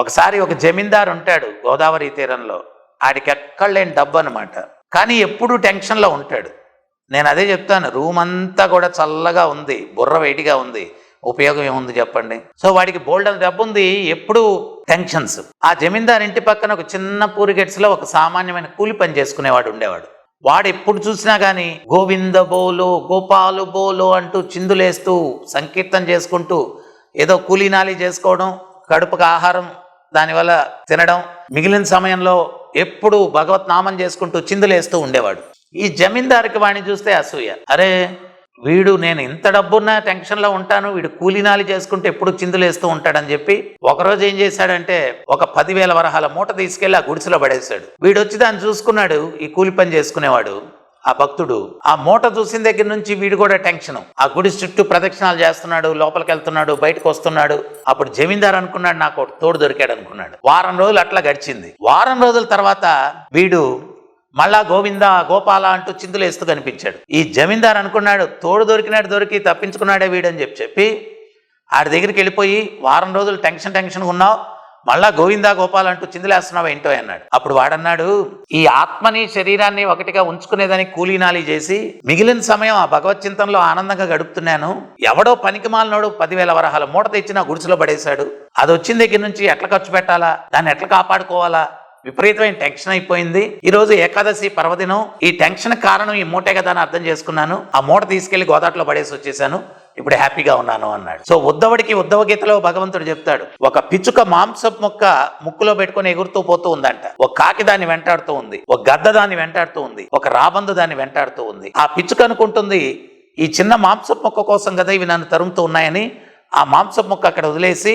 ఒకసారి ఒక జమీందారు ఉంటాడు గోదావరి తీరంలో. ఆడికి ఎక్కడ లేని డబ్బు అనమాట కానీ ఎప్పుడు టెన్షన్లో ఉంటాడు. నేను అదే చెప్తాను రూమ్ అంతా కూడా చల్లగా ఉంది బుర్ర వెయిట్గా ఉంది. ఉపయోగం ఏముంది చెప్పండి? సో వాడికి బోల్డ్ అని డబ్బు ఉంది ఎప్పుడు టెన్షన్స్ ఆ జమీందార్ ఇంటి పక్కన ఒక చిన్న పూరిగెట్స్లో ఒక సామాన్యమైన కూలి పని చేసుకునేవాడు ఉండేవాడు. వాడు ఎప్పుడు చూసినా కానీ గోవింద బోలు గోపాలు బోలు అంటూ చిందులేస్తూ సంకీర్తన చేసుకుంటూ ఏదో కూలీనాలి చేసుకోవడం కడుపుకు ఆహారం దానివల్ల తినడం మిగిలిన సమయంలో ఎప్పుడు భగవత్ నామం చేసుకుంటూ చిందులేస్తూ ఉండేవాడు. ఈ జమీందారికి వాణ్ణి చూస్తే అసూయ. అరే వీడు నేను ఇంత డబ్బున్న టెన్షన్లో ఉంటాను వీడు కూలీనాలి చేసుకుంటూ ఎప్పుడు చిందులేస్తూ ఉంటాడని చెప్పి ఒకరోజు ఏం చేశాడంటే ఒక పదివేల వరహాల మూట తీసుకెళ్ళి ఆ గుడిసెలో పడేశాడు. వీడు వచ్చి దాన్ని చూసుకున్నాడు ఈ కూలి పని చేసుకునేవాడు. ఆ భక్తుడు ఆ మూట చూసిన దగ్గర నుంచి వీడు కూడా టెన్షన్. ఆ గుడి చుట్టూ ప్రదక్షిణాలు చేస్తున్నాడు లోపలికి వెళ్తున్నాడు బయటకు వస్తున్నాడు. అప్పుడు జమీందార్ అనుకున్నాడు నాకు తోడు దొరికాడు అనుకున్నాడు. వారం రోజులు అట్లా గడిచింది. వారం రోజుల తర్వాత వీడు మళ్ళా గోవింద గోపాల అంటూ చిందులేస్తూ కనిపించాడు. ఈ జమీందార్ అనుకున్నాడు తోడు దొరికినాడు దొరికి తప్పించుకున్నాడే వీడని చెప్పి చెప్పి ఆడి దగ్గరికి వెళ్ళిపోయి వారం రోజులు టెన్షన్ టెన్షన్ ఉన్నావు. మళ్ళా గోవిందా గోపాల్ అంటూ చిందులేస్తున్నావు ఏంటో అన్నాడు. అప్పుడు వాడన్నాడు ఈ ఆత్మని శరీరాన్ని ఒకటిగా ఉంచుకునేదానికి కూలీనాలి చేసి మిగిలిన సమయం ఆ భగవత్ చింతనలో ఆనందంగా గడుపుతున్నాను. ఎవడో పనికి మాలినోడు పదివేల వరహాల మూట తెచ్చి నా గుడిసెలో పడేశాడు. అది వచ్చిన దగ్గర నుంచి ఎట్లా ఖర్చు పెట్టాలా? దాన్ని ఎట్లా కాపాడుకోవాలా? విపరీతమైన టెన్షన్ అయిపోయింది. ఈ రోజు ఏకాదశి పర్వదినం. ఈ టెన్షన్ కారణం ఈ మూటే కదా అని అర్థం చేసుకున్నాను. ఆ మూట తీసుకెళ్ళి గోదాట్లో పడేసి వచ్చేసాను. ఇప్పుడు హ్యాపీగా ఉన్నాను అన్నాడు. సో ఉద్దవుడికి ఉద్దవ గీతలో భగవంతుడు చెప్తాడు ఒక పిచ్చుక మాంసపు మొక్క ముక్కులో పెట్టుకొని ఎగురుతూ పోతూ ఉందంట. ఒక కాకి దాన్ని వెంటాడుతూ ఉంది ఒక గద్ద దాన్ని వెంటాడుతూ ఉంది ఒక రాబందు దాన్ని వెంటాడుతూ ఉంది. ఆ పిచ్చుక అనుకుంటుంది ఈ చిన్న మాంసపు మొక్క కోసం కదా ఇవి నన్ను తరుముతూ ఉన్నాయని. ఆ మాంసపు మొక్క అక్కడ వదిలేసి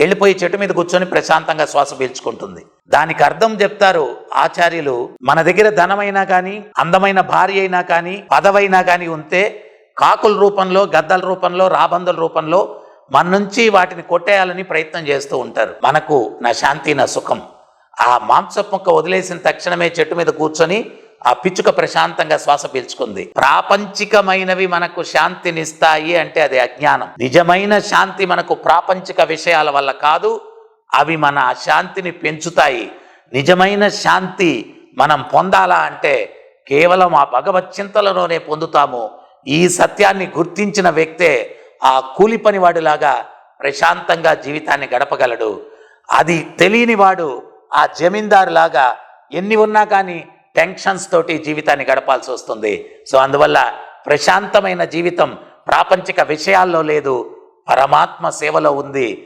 వెళ్ళిపోయి చెట్టు మీద కూర్చొని ప్రశాంతంగా శ్వాస పీల్చుకుంటుంది. దానికి అర్థం చెప్తారు ఆచార్యులు మన దగ్గర ధనమైనా కానీ అందమైన భార్య అయినా కానీ పదవైనా కానీ ఉంటే కాకుల రూపంలో గద్దల రూపంలో రాబందుల రూపంలో మన నుంచి వాటిని కొట్టేయాలని ప్రయత్నం చేస్తూ ఉంటారు. మనకు నా శాంతి నా సుఖం. ఆ మాంసపు వదిలేసిన తక్షణమే చెట్టు మీద కూర్చొని ఆ పిచ్చుక ప్రశాంతంగా శ్వాస పీల్చుకుంది. ప్రాపంచికమైనవి మనకు శాంతినిస్తాయి అంటే అది అజ్ఞానం. నిజమైన శాంతి మనకు ప్రాపంచిక విషయాల వల్ల కాదు అవి మన శాంతిని పెంచుతాయి. నిజమైన శాంతి మనం పొందాలా అంటే కేవలం ఆ భగవత్ చింతలలోనే పొందుతాము. ఈ సత్యాన్ని గుర్తించిన వ్యక్తే ఆ కూలి పనివాడిలాగా ప్రశాంతంగా జీవితాన్ని గడపగలడు. అది తెలియని వాడు ఆ జమీందారులాగా ఎన్ని ఉన్నా కానీ టెన్షన్స్ తోటి జీవితాన్ని గడపాల్సి వస్తుంది. సో అందువల్ల ప్రశాంతమైన జీవితం ప్రాపంచిక విషయాల్లో లేదు పరమాత్మ సేవలో ఉంది.